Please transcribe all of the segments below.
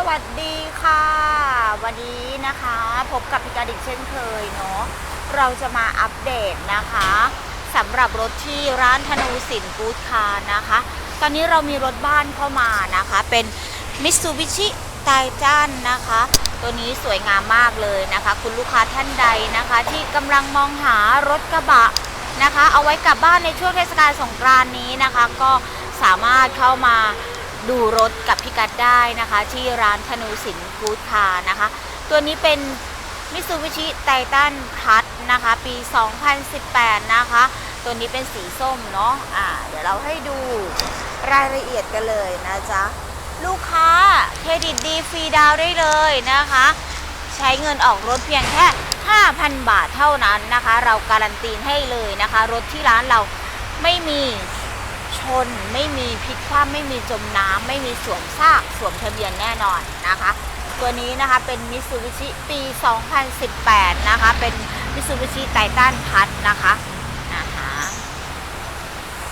สวัสดีค่ะ วันนี้นะคะพบกับพิการอีกเช่นเคยเนาะเราจะมาอัปเดตนะคะสำหรับรถที่ร้านธนูสินกู๊ดคาร์นะคะ ตอนนี้เรามีรถบ้านเข้ามานะคะ เป็นมิ t ซูบิชิไทจันนะคะ ตัวนี้สวยงามมากเลยนะคะ คุณลูกค้าท่านใดนะคะ ที่กำลังมองหารถกระบะนะคะ เอาไว้กลับบ้านในช่วงเทศกาลสงกรานนี้นะคะ ก็สามารถเข้ามา ดูรถกับพิกัดได้นะคะ ที่ร้านธนูสินฟู้ดคาร์นะคะ ตัวนี้เป็นมิ t ซูบิชิไททันพัทนะคะ ปี 2018 นะคะ ตัวนี้เป็นสีส้มเนาะอ่าเดี๋ยวเราให้ดูรายละเอียดกันเลยนะจ๊ะ ลูกค้าเครดิตดีฟรีดาวได้เลยนะคะ ใช้เงินออกรถเพียงแค่ 5,000 บาทเท่านั้นนะคะ เราการันตีให้เลยนะคะ รถที่ร้านเราไม่มี ชนไม่มีพลิกคว่ำไม่มีจมน้ำไม่มีสวมซากสวมทะเบียนแน่นอนนะคะ ตัวนี้นะคะเป็นมิ t ซูบิชิปี 2018 นะคะ เป็นมิ t ซูบิชิไททันพัทนะคะนะคะ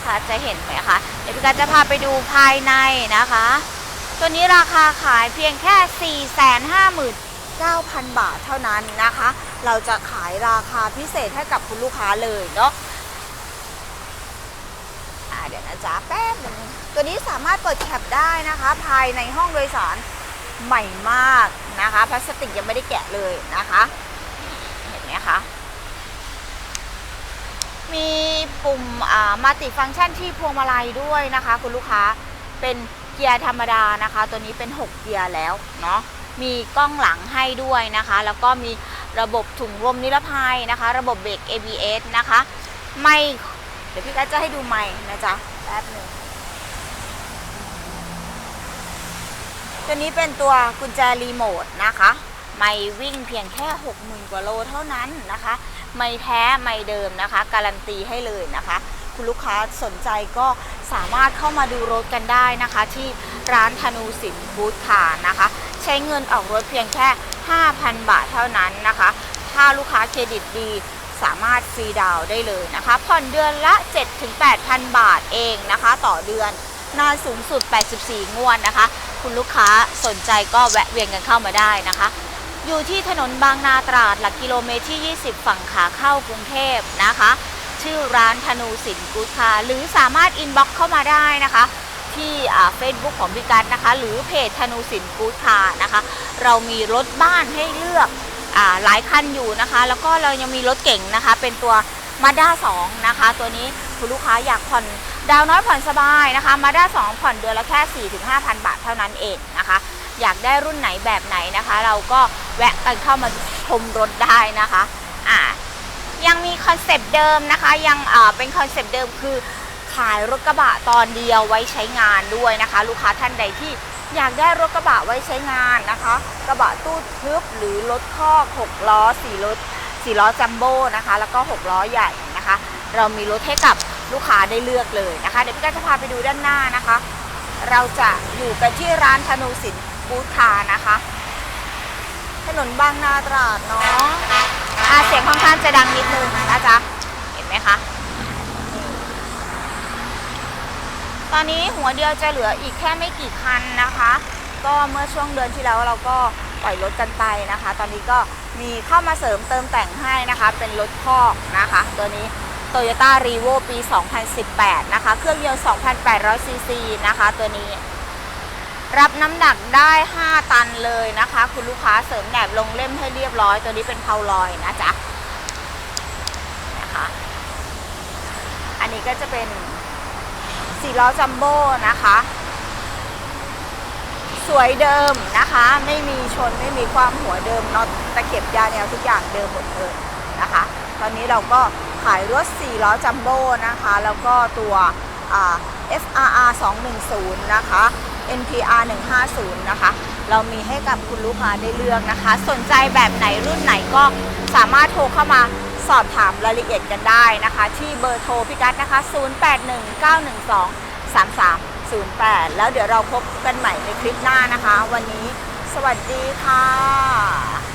ค่ะจะเห็นไหมคะเดี๋ยวพี่การจะพาไปดูภายในนะคะ ตัวนี้ราคาขายเพียงแค่ 459,000 บาทเท่านั้นนะคะ เราจะขายราคาพิเศษให้กับคุณลูกค้าเลยเนาะ นะจ๊ะแป๊บหนึงตัวนี้สามารถเปิดแคปได้นะคะ ภายในห้องโดยสารใหม่มากนะคะพลาสติกยังไม่ได้แกะเลยนะคะ เห็นไหมคะมีปุ่มมัลติฟังก์ชันที่พวงมาลัยด้วยนะคะ คุณลูกค้าเป็นเกียร์ธรรมดานะคะ ตัวนี้เป็น 6 เกียร์แล้วเนาะมีกล้องหลังให้ด้วยนะคะ แล้วก็มีระบบถุงลมนิรภัยนะคะ ระบบเบรก ABS นะคะ ไม่ เดี๋ยวพี่กัสจะให้ดูไม่นะจ๊ะ แป๊บหนึงตัวนี้เป็นตัวกุญแจรีโมทนะคะ ไม่วิ่งเพียงแค่ 60,000 กว่าโลเท่านั้นนะคะ ไม่แท้ไม่เดิมนะคะ การันตีให้เลยนะคะ คุณลูกค้าสนใจก็สามารถเข้ามาดูรถกันได้นะคะ ที่ร้านธนูสินบูธคานะคะ ใช้เงินออกรถเพียงแค่ 5,000 บาทเท่านั้นนะคะ ถ้าลูกค้าเครดิตดี สามารถฟรีดาวน์ได้เลยนะคะ ผ่อนเดือนละ 7-8,000 บาทเองนะคะ ต่อเดือนนานสูงสุด 84 งวดนะคะ คุณลูกค้าสนใจก็แวะเวียนกันเข้ามาได้นะคะ อยู่ที่ถนนบางนาตราดหลักกิโลเมตรที่ 20 ฝั่งขาเข้ากรุงเทพนะคะ ชื่อร้านธนูสินกูดคาหรือสามารถอินบ็อกเข้ามาได้นะคะ ที่เฟซบุ๊กของพี่กัสนะคะ หรือเพจธนูสินกูดคานะคะ เรามีรถบ้านให้เลือก หลายคันอยู่นะคะ แล้วก็เรายังมีรถเก่งนะคะ เป็นตัวมาด้า2นะคะ ตัวนี้คุณลูกค้าอยากผ่อนดาวน้อยผ่อนสบายนะคะมาด้า2ผ่อนเดือนละแค่4-5,000บาทเท่านั้นเองนะคะ อยากได้รุ่นไหนแบบไหนนะคะ เราก็แวะกันเข้ามาชมรถได้นะคะอ่ายังมีคอนเซปต์เดิมนะคะยังเป็นคอนเซปต์เดิมคือขายรถกระบะตอนเดียวไว้ใช้งานด้วยนะคะ ลูกค้าท่านใดที่ อยากได้รถกระบะไว้ใช้งานนะคะ กระบะตู้ทึบหรือรถคอก6ล้อ4รถ4ล้อจัมโบ้นะคะ แล้วก็ 6 ล้อใหญ่นะคะ เรามีรถให้กับลูกค้าได้เลือกเลยนะคะ เดี๋ยวพี่ก็จะพาไปดูด้านหน้านะคะ เราจะอยู่กันที่ร้านธนูสินบูธคานะคะ ถนนบางนาตราดเนาะอาเสียงค่อนข้างจะดังนิดนึงนะจ๊ะ เห็นไหมคะ ต อนนี้หัวเดียวจะเหลืออีกแค่ไม่กี่คันนะคะ ก็เมื่อช่วงเดือนที่แล้วเราก็ปล่อยรถกันไปนะคะ ตอนนี้ก็มีเข้ามาเสริมเติมแต่งให้นะคะ เป็นรถคอกนะคะ ตัวนี้ Toyota r e v o ปี 2018 นะคะ เครื่องยนต์ 2,800 ซีซีนะคะ ตัวนี้ รับน้ำหนักได้ 5 ตันเลยนะคะ คุณลูกค้าเสริมแหนบลงเล่มให้เรียบร้อย ตัวนี้เป็นเพาลอยนะจ๊ะนะคะ อันนี้ก็จะเป็น สี่ล้อจัมโบ้นะคะ สวยเดิมนะคะ ไม่มีชนไม่มีความหัวเดิมน็อตตะเข็บยาแนวทุกอย่างเดิมหมดเลยนะคะ ตอนนี้เราก็ขายรถ4ล้อจัมโบ้นะคะ แล้วก็ตัวอ่า FRR 210 นะคะ NPR 150 นะคะ เรามีให้กับคุณลูกค้าได้เลือกนะคะ สนใจแบบไหนรุ่นไหนก็สามารถโทรเข้ามา สอบถามรายละเอียดกันได้นะคะ ที่เบอร์โทรพิกัดนะคะ 0819123308 แล้วเดี๋ยวเราพบกันใหม่ในคลิปหน้านะคะ วันนี้สวัสดีค่ะ